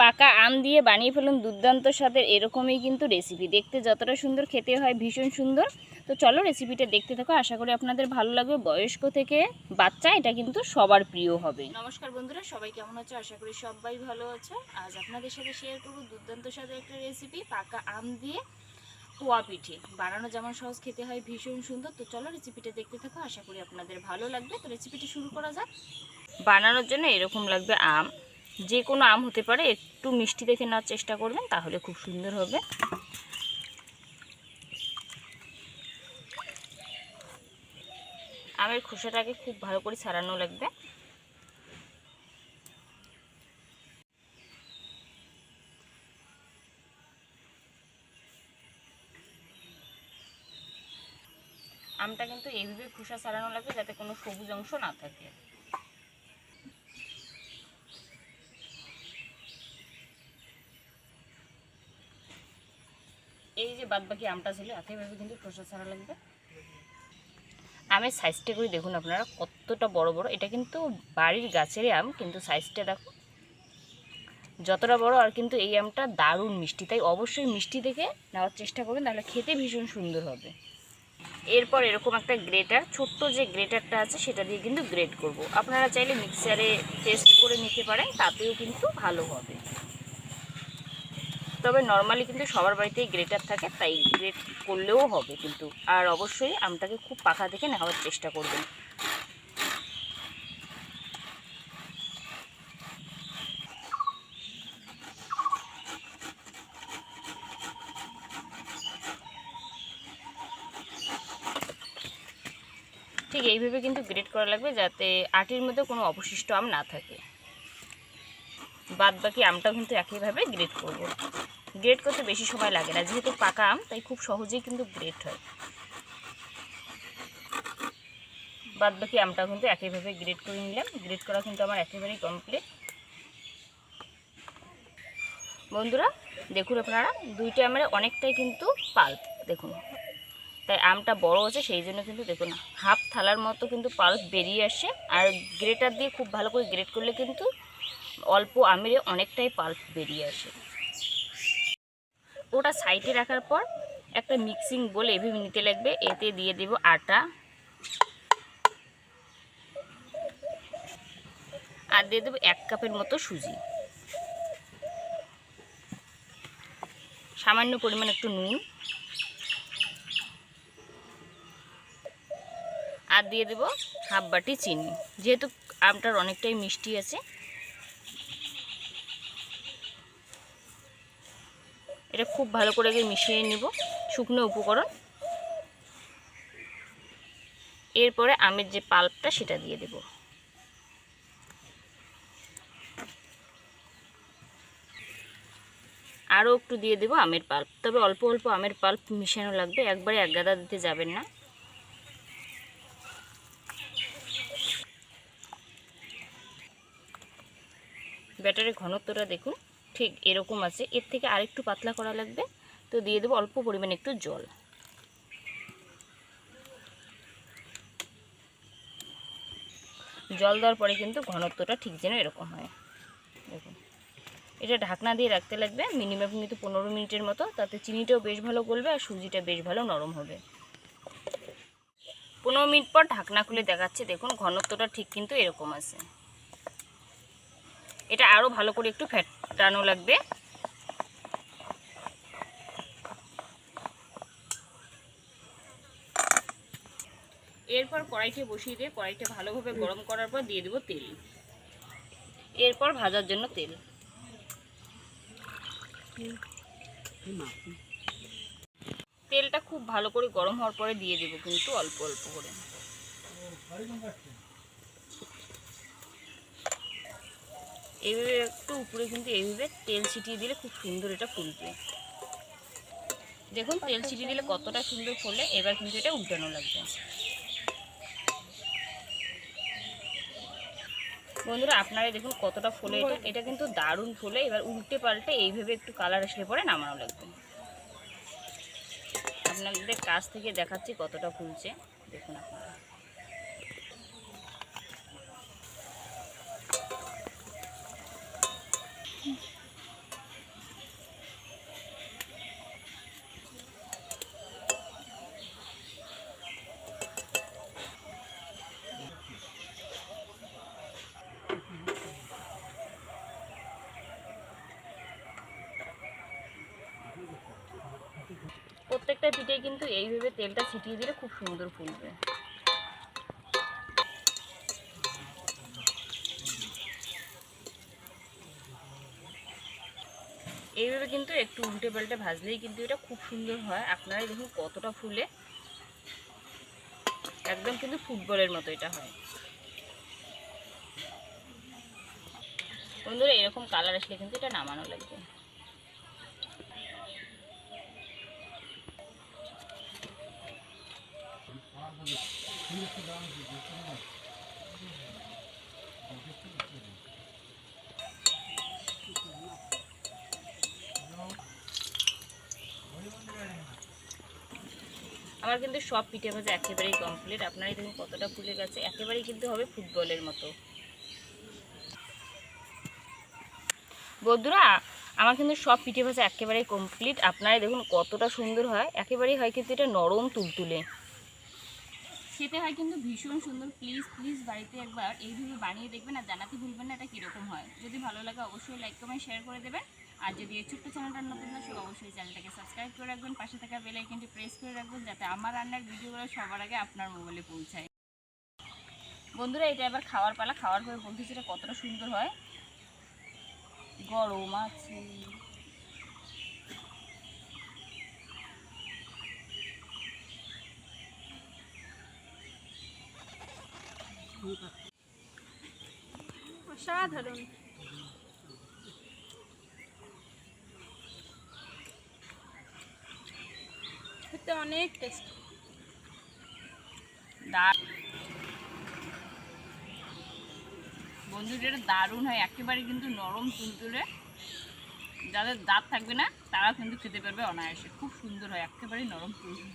পাকা আম দিয়ে বানিয়ে ফেলুন দুর্দান্ত স্বাদের, এরকমই কিন্তু রেসিপি দেখতে যতটা সুন্দর, খেতে হয় ভীষণ সুন্দর। তো চলো রেসিপিটা দেখতে থাকো, আশা করি আপনাদের ভালো লাগবে। বয়স্ক থেকে বাচ্চা, এটা কিন্তু সবার প্রিয় হবে। নমস্কার বন্ধুরা, সবাই কেমন আছো? আশা করি সবাই ভালো আছো। আজ আপনাদের সাথে শেয়ার করব দুর্দান্ত স্বাদের একটা রেসিপি পাকা আম দিয়ে পোয়া পিঠে। বানানো যেমন সহজ, খেতে হয় ভীষণ সুন্দর। তো চলো রেসিপিটা দেখতে থাকো, আশা করি আপনাদের ভালো লাগবে। তো রেসিপিটা শুরু করা যাক। বানানোর জন্য এরকম লাগবে আম। যে কোনো আম হতে পারে, একটু মিষ্টি দেখে নেওয়ার চেষ্টা করবেন, তাহলে খুব সুন্দর হবে। আমের খোসাটাকে খুব ভালো করে ছাড়ানো লাগবে। আমটা কিন্তু এইভাবে খোসা ছাড়ানো লাগবে যাতে কোনো সবুজ অংশ না থাকে। এই যে বাদ বাকি আমটা ছিল একইভাবে কিন্তু খোসা ছাড়া লাগবে। আমের সাইজটা করে দেখুন আপনারা, কতটা বড় বড়। এটা কিন্তু বাড়ির গাছেরই আম, কিন্তু সাইজটা দেখো। যতটা বড়, আর কিন্তু এই আমটা দারুণ মিষ্টি। তাই অবশ্যই মিষ্টি দেখে নেওয়ার চেষ্টা করবেন, তাহলে খেতে ভীষণ সুন্দর হবে। এরপর এরকম একটা গ্রেটার ছোট্ট যে গ্রেটারটা আছে, সেটা দিয়ে কিন্তু গ্রেট করব। আপনারা চাইলে মিক্সারে টেস্ট করে নিতে পারেন, তাতেও কিন্তু ভালো হবে। তবে নর্মালি কিন্তু সবার বাড়িতেই গ্রেটার থাকে, তাই গ্রেট করলেও হবে কিন্তু। আর অবশ্যই আমটাকে খুব পাখা থেকে নেওয়ার চেষ্টা করবেন। ঠিক এইভাবে কিন্তু গ্রেট করা লাগবে যাতে আটির মধ্যে কোনো অবশিষ্ট আম না থাকে। বাদ বাকি আমটাও কিন্তু একইভাবে গ্রেট করব। গ্রেট করতে বেশি সময় লাগে না। যেহেতু পাকা আম, তাই খুব সহজেই কিন্তু গ্রেট হয়। বাদ বাকি আমটাও কিন্তু একইভাবে গ্রেট করে নিলাম। গ্রেট করা কিন্তু আমার একেবারেই কমপ্লিট বন্ধুরা, দেখুন আপনারা, দুইটা আমের অনেকটাই কিন্তু পাল্প দেখুন। তাই আমটা বড় আছে সেই জন্য কিন্তু দেখুন হাফ থালার মতো কিন্তু পাল্প বেরিয়ে আসে আর গ্রেটার দিয়ে খুব ভালো করে গ্রেট করলে কিন্তু অল্প আমেরে অনেকটাই পাল্প বেরিয়ে আসে। ওটা সাইডে রাখার পর একটা মিক্সিং বলে এভাবে নিতে লাগবে, এতে দিয়ে দেব আটা। আর দিয়ে দেবো এক কাপের মতো সুজি। সামান্য পরিমাণ একটু নুন। আর দিয়ে দেব হাফ বাটি চিনি। যেহেতু আমটার অনেকটাই মিষ্টি আছে এটা খুব ভালো করে আগে মিশিয়ে নেব, শুকনো উপকরণ। এরপরে আমের যে পাল্পটা সেটা দিয়ে দেব। আরও একটু দিয়ে দেব আমের পাল্প। তবে অল্প অল্প আমের পাল্প মিশানো লাগবে, একবারে এক গাদা দিতে যাবেন না। ব্যাটারের ঘনত্বটা দেখুন। ঠিক এরকম আছে। এর থেকে আরেকটু পাতলা করা লাগবে। তো দিয়ে দেবো অল্প পরিমাণে একটু জল। জল দেওয়ার পরে কিন্তু ঘনত্বটা ঠিক যেন এরকম হয়। দেখুন। এটা ঢাকনা দিয়ে রাখতে লাগবে। মিনিমাম কিন্তু পনেরো মিনিটের মতো। তাতে চিনিটাও বেশ ভালো গলবে আর সুজিটা বেশ ভালো নরম হবে। পনেরো মিনিট পর ঢাকনা খুলে দেখাচ্ছে। দেখুন, ঘনত্বটা ঠিক কিন্তু এরকম আছে। এটা আরও ভালো করে একটু ফ্যাটানো লাগবে। এরপর কড়াইতে বসিয়ে দিয়ে কড়াইটা ভালোভাবে গরম করার পর দিয়ে দেবো তেল। এরপর ভাজার জন্য তেল। তেলটা খুব ভালো করে গরম হওয়ার পরে দিয়ে দেবো কিন্তু অল্প অল্প করে। এইভাবে একটু উপরে কিন্তু এইভাবে তেল ছিটিয়ে দিলে খুব সুন্দর এটা ফুলবে। দেখুন, তেল ছিটিয়ে দিলে কতটা সুন্দর ফুলে, এবার কিন্তু এটা উল্টানো লাগবে। বন্ধুরা, আপনারা দেখুন কতটা ফুলে এটা। এটা কিন্তু দারুণ ফুলে, এবার উল্টে পাল্টে এইভাবে একটু কালার আসলে পরে নামানো লাগবে। আপনাদের কাছ থেকে দেখাচ্ছি কতটা ফুলছে। দেখুন আপনারা। প্রত্যেকটা পিঠে কিন্তু এইভাবে তেলটা ছিটিয়ে দিলে খুব সুন্দর ফুলবে। এইভাবে কিন্তু একটু উল্টে পাল্টে ভাজলেই কিন্তু এটা খুব সুন্দর হয়। আপনারাই দেখুন কতটা ফুলে। একদম কিন্তু ফুটবলের মতো এটা হয়। বন্ধুরা, এরকম কালার আসলে কিন্তু এটা নামানো লাগবে। আমার কিন্তু সব পিঠে ভাজা একেবারেই কমপ্লিট আপনারাই দেখুন কতটা ফুলে গেছে। একেবারেই কিন্তু হবে ফুটবলের মতো। বন্ধুরা, আমার কিন্তু সব পিঠে ভাজা একেবারেই কমপ্লিট আপনারাই দেখুন কতটা সুন্দর হয়। একেবারেই হয় কিন্তু এটা নরম তুলতুলে। খেতে হয় কিন্তু ভীষণ সুন্দর। প্লিজ প্লিজ বাড়িতে একবার এইভাবে বানিয়ে দেখবেন আর জানাতে ভুলবেন না এটা কীরকম হয়। যদি ভালো লাগে অবশ্যই লাইক কমেন্ট শেয়ার করে দেবেন। আর যদি এই ছোট্ট চ্যানেলটা নতুন আসে অবশ্যই চ্যানেলটাকে সাবস্ক্রাইব করে রাখবেন, পাশে থাকা বেল আইকনটি প্রেস করে রাখবেন, যাতে আমার রান্নার ভিডিওগুলো সবার আগে আপনার মোবাইলে পৌঁছায়। বন্ধুরা, এটা এবার খাওয়ার পালা। খাওয়ার পরে বলতেছি এটা কতটা সুন্দর হয়। গরম আছে। অসাধারণ। খেতে অনেক টেস্ট বন্ধুদের দারুণ হয়, একেবারে কিন্তু নরম তুলতুলে। যাদের দাঁত থাকবে না তারা কিন্তু খেতে পারবে অনায়াসে। খুব সুন্দর হয়, একেবারেই নরম তুলতুলে।